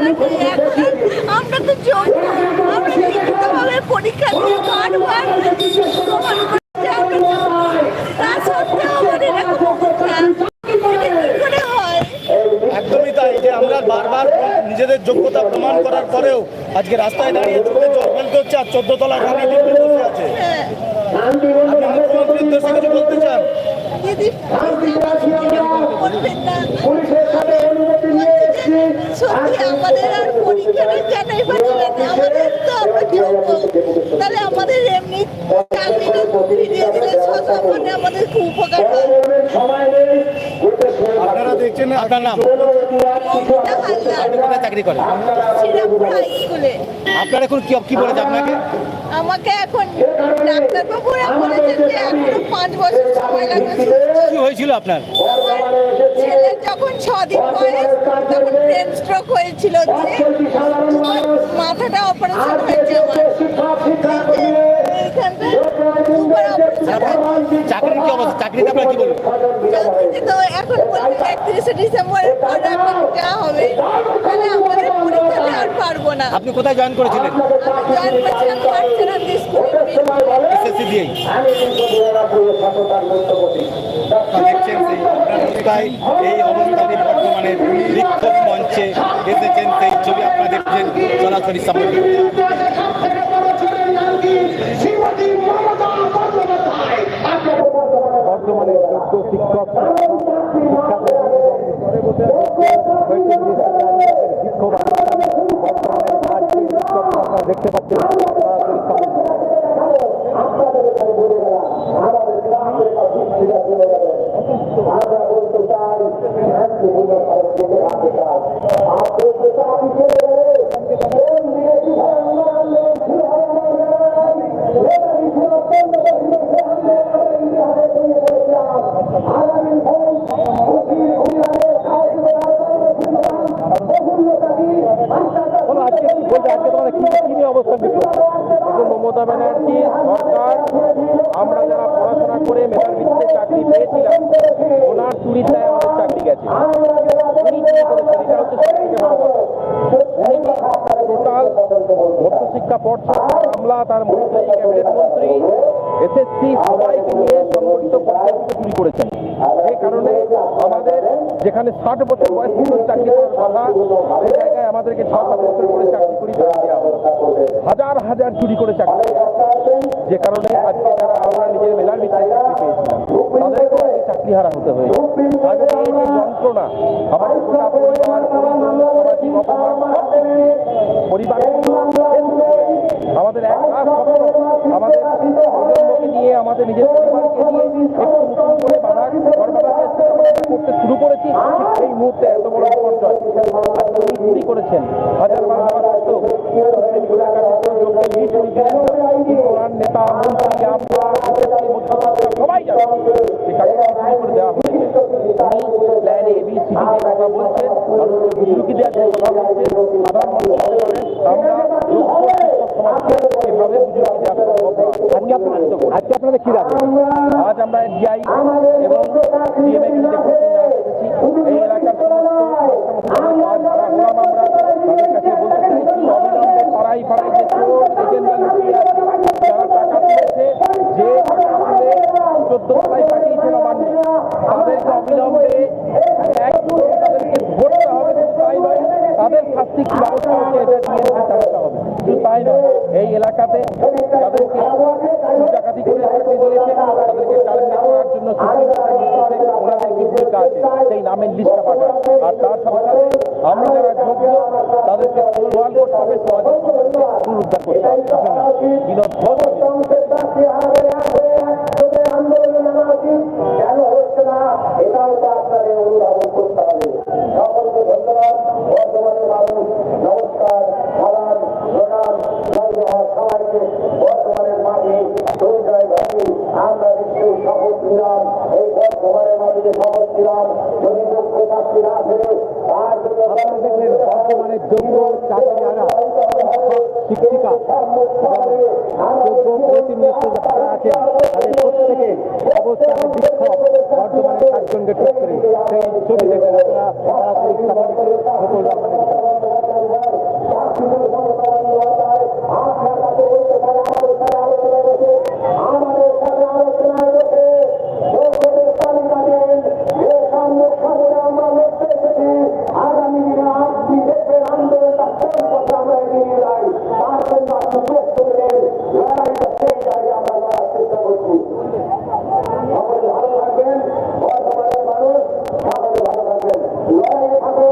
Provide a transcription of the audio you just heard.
আমরা তো যোগ্য আমরা লিখিতভাবে পরীক্ষা দিয়ে বারবার প্রমাণ করছি আমরা তা সত্ত্বেও আমাদের এরকম অবস্থা। এটা কি করে একদমই তাই। যে আমরা বারবার নিজেদের যোগ্যতা প্রমাণ করার পরেও আজকে রাস্তায় দাঁড়িয়ে চোখে জল ফেলতে হচ্ছে আর চোদ্দ তলা রানী দিব্যি বসে আছে। আপনি মুখ্যমন্ত্রীর উদ্দেশ্যে কিছু বলতে চান? দিদি এরকম করবেন না। বলছি যে সত্যি আমাদের আর পরীক্ষাটা কাটাই পারি? আমাদের তো আমরা যোগ্য তাহলে আমাদের এমনি চাকরিটা ফিরিয়ে দিলে সসম্মানে আমাদের খুব উপকার হয় দেখছেন আপনার নাম? কোথায় চাকরি করেন আপনার এখন কি কি বলেছে আপনাকে? আমাকে এখন ডাক্তারবাবুরা বলেছেন যে এখনও পাঁচ বছর সময় লাগবে কি হয়েছিল আপনার? ছেলের যখন ছ দিন বয়স তখন ব্রেন স্ট্রোক হয়েছিল মাথাটা অপারেশন হয়েছে আমার। দুবার চাকরির কি অবস্থা? চাকরিতে আপনার কি তো এখন একত্রিশে ডিসেম্বরের পর যা হবে। তাহলে আমাদের পরীক্ষাতে আর পারব না। আপনি কোথায় জয়েন করেছিলেন? আমি জয়েন করছিলাম স্কুলে এসএসসি দিয়েই দেখছেন সেই রাস্তায় এই অবস্থানে বর্তমানে বিক্ষোভ মঞ্চে এসেছেন সেই ছবি আপনারা দেখছেন সরাসরি সামনে। বর্তমানে যোগ্য শিক্ষক Akçabat'ta. কি কি নিয়ে অবস্থান বিক্ষোভ দেখুন মমতা ব্যানার্জি সরকার, আমরা যারা পড়াশোনা করে মেধার চাকরি পেয়েছিলাম, ওনার চুরির দায় আমাদের চাকরি গেছে। উনি চুরি উনি টোটাল মধ্যশিক্ষা পর্ষদ, আমলা, তার মন্ত্রী, ক্যাবিনেট মন্ত্রী, এসএসসি, সবাইকে নিয়ে সংগঠিত চুরি করেছেন। যে কারণে আমাদের যেখানে ষাট বছর বয়স চাকরি জায়গায় আমাদেরকে ছ সাত বছর করে চাকরি করি দেওয়া হলো হাজার চুরি করে চাকরি যে কারণে আজকে যারা আমরা নিজের মেলার ভিতরে পেয়েছিলাম চাকরি হারা হতে হয়েছে। এই শুরু করেছি। সেই মুহূর্তে এত বড় চুরি করেছেন। হাজার বার সত্ত্বেও যোগ্যের লিস্ট উনি দিলেন না। নেতা মন্ত্রী আমরা সবাই জানে যে চাকরি চুরি করে দেওয়া প্ল্যান এ বি সি কথা বলছেন মানুষকে দেওয়ার যে কথা বলছেন সাধারণ মানুষ বলতে পারেন আমরা যোগ্য শিক্ষক সমাজকে এভাবে বুজরুকি দেওয়া আজকে আপনার আজকে আপনাদের কি রাখবেন আজ আমরা ডিআই এবং দেখতে এসেছি এই এলাকার সমস্ত আজ যারা হলাম আমরা তাদের কাছে বলতে চাইছি অবিলম্বে পাড়াই পাড়াই যে চোর এজেন্ডা লুকিয়ে আছে যারা টাকা তুলেছে যে টাকা তুলে চোদ্দ তলায় পাঠিয়েছে নবান্নে তাদেরকে অবিলম্বে একটু তাদেরকে ধরতে হবে শুধু তাই নয় তাদের ব্যবস্থা হচ্ছে এটা ডিএনসি চালাতে হবে। শুধু তাই নয়, এই এলাকাতে তাদেরকে ডাকাতি করে চাকরি দিয়েছে, তাদেরকে টার্গেট করার জন্য ওনাদের কি ভূমিকা আছে, সেই নামের লিস্টটা পাঠায় আর তার সাথে সাথে আমরা যারা যোগ্য, তাদেরকে সমাল করতে হবে, সমাজের পুনরুদ্ধার করতে হবে। বিনোদ ঘোষ। কেন হচ্ছে না? এটাও তো আপনাদের অনুধাবন করতে হবে। নিশ্চয়ই শপথ এই বর্তমানের মাঝে যে শপথ নিলাম যদি যোগ্য চাকরি না ফেলে তার জন্য বর্তমানে যোগ্য শিক্ষিকা যোগ্য প্রতিনিধিত্ব যারা আছেন তাদের প্রত্যেকে অবস্থানে বিক্ষোভ বর্তমানে সাতজনকে ঠিক করে সেই ছবি দেখে আপনারা সরাসরি সকল